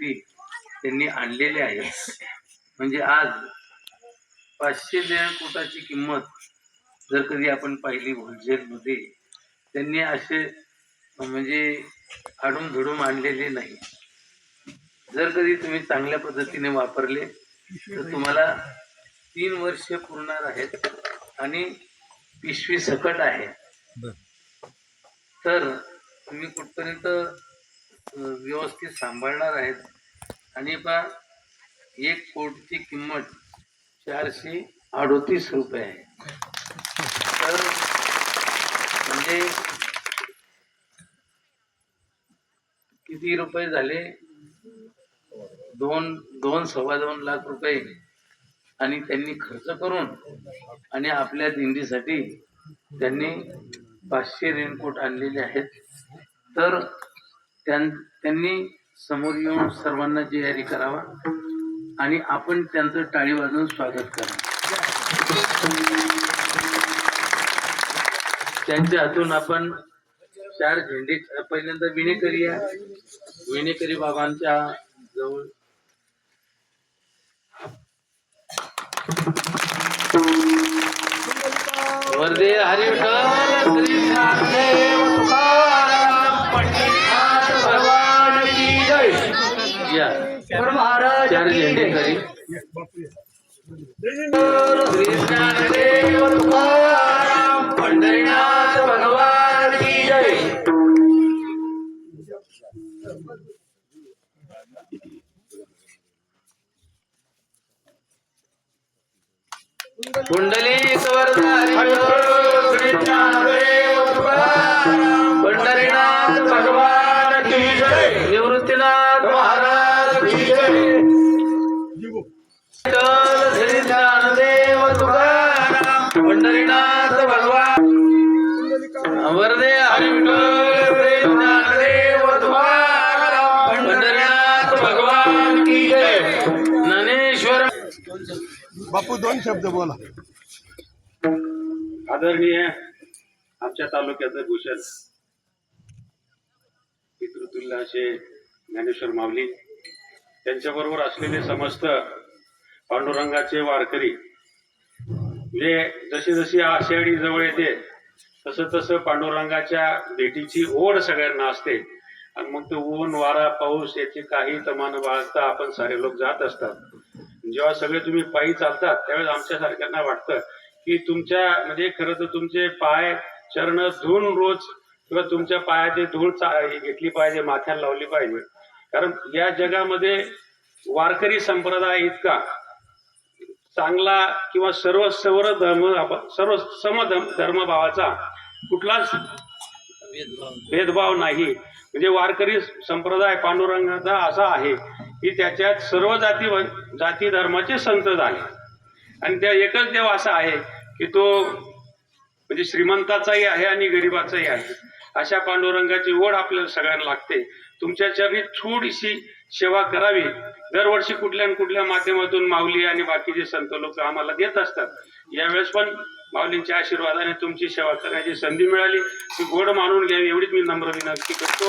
दिंडीसाठी त्यांनी आणलेले आहेत. म्हणजे आज पाचशे देणकोटाची किंमत जर कधी आपण पाहिली होलसेलमध्ये त्यांनी असे म्हणजे आडून धडून आणलेले नाही. जर कधी तुम्ही चांगल्या पद्धतीने वापरले तर तुम्हाला तीन वर्ष पुरणार आहेत आणि पिशवी सकट आहे. तर तुम्ही कुठपर्यंत व्यवस्थित सांभाळणार आहेत. आणि बा एक कोटची किंमत चारशे अडोतीस रुपये आहे. तर म्हणजे किती रुपये झाले? दोन दोन सव्वा दोन लाख रुपये. आणि त्यांनी खर्च करून आणि आपल्या दिंडीसाठी त्यांनी पाचशे रेनकोट आणलेले आहेत. तर त्यांनी समोर येऊन सर्वांना जाहीर करावा आणि आपण त्यांचं टाळी वाजवून स्वागत करा त्यांच्या हातून आपण चार झेंडे पहिल्यांदा विणेकरी या. विणेकरी बाबांच्या जवळ. वर्दे हरी करी श्री ज्ञानदेव तुकाराम पंढरीनाथ भगवान की जय कुंडली श्री ज्ञानदेव ज्ञानदेव तुकाराम पंढरीनाथ भगवान. वरदे हरी ज्ञानदेव तुकाराम पंढरीनाथ भगवान की जय. ज्ञानेश्वर. बापू दोन शब्द बोला. आदरणीय आमच्या तालुक्याचं भूषण पितृतुल्य असे ज्ञानेश्वर माऊली त्यांच्याबरोबर असलेले समस्त पांडुरंगाचे वारकरी. म्हणजे जशी जशी आषाढी जवळ येते तसं तसं पांडुरंगाच्या भेटीची ओढ सगळ्यांना असते. आणि मग ते ऊन वारा पाऊस याची काही तमान बाळगता आपण सारे लोक जात असतात. जेव्हा सगळे तुम्ही पायी चालतात त्यावेळेस आमच्यासारख्यांना वाटतं की तुमच्या म्हणजे खरं तर तुमचे पाय चरण धुवून रोज किंवा तुमच्या पायाची धूळ चा- घेतली पाहिजे माथ्याला लावली पाहिजे. कारण या जगामध्ये वारकरी संप्रदाय इतका चांगला किंवा सर्व सर्व धर्म सर्व समधर्म धर्मभावाचा कुठलाच भेदभाव नाही. म्हणजे वारकरी संप्रदाय पांडुरंगाचा असा आहे की त्याच्यात सर्व जाती जाती धर्माचे संत झाले. आणि त्या एकच देव असा आहे की तो म्हणजे श्रीमंताचाही आहे आणि गरिबाचाही आहे. अशा पांडुरंगाची ओढ आपल्याला सगळ्यांना लागते. तुमच्या चरणी थोडीशी सेवा करावी. दरवर्षी कुठल्या न कुठल्या माध्यमातून माऊली आणि बाकीचे संत लोक आम्हाला देत असतात यावेळेस पण माऊलींच्या आशीर्वादाने तुमची सेवा करण्याची संधी मिळाली. ती गोड मानून घ्यावी एवढीच मी नम्र विनंती करतो.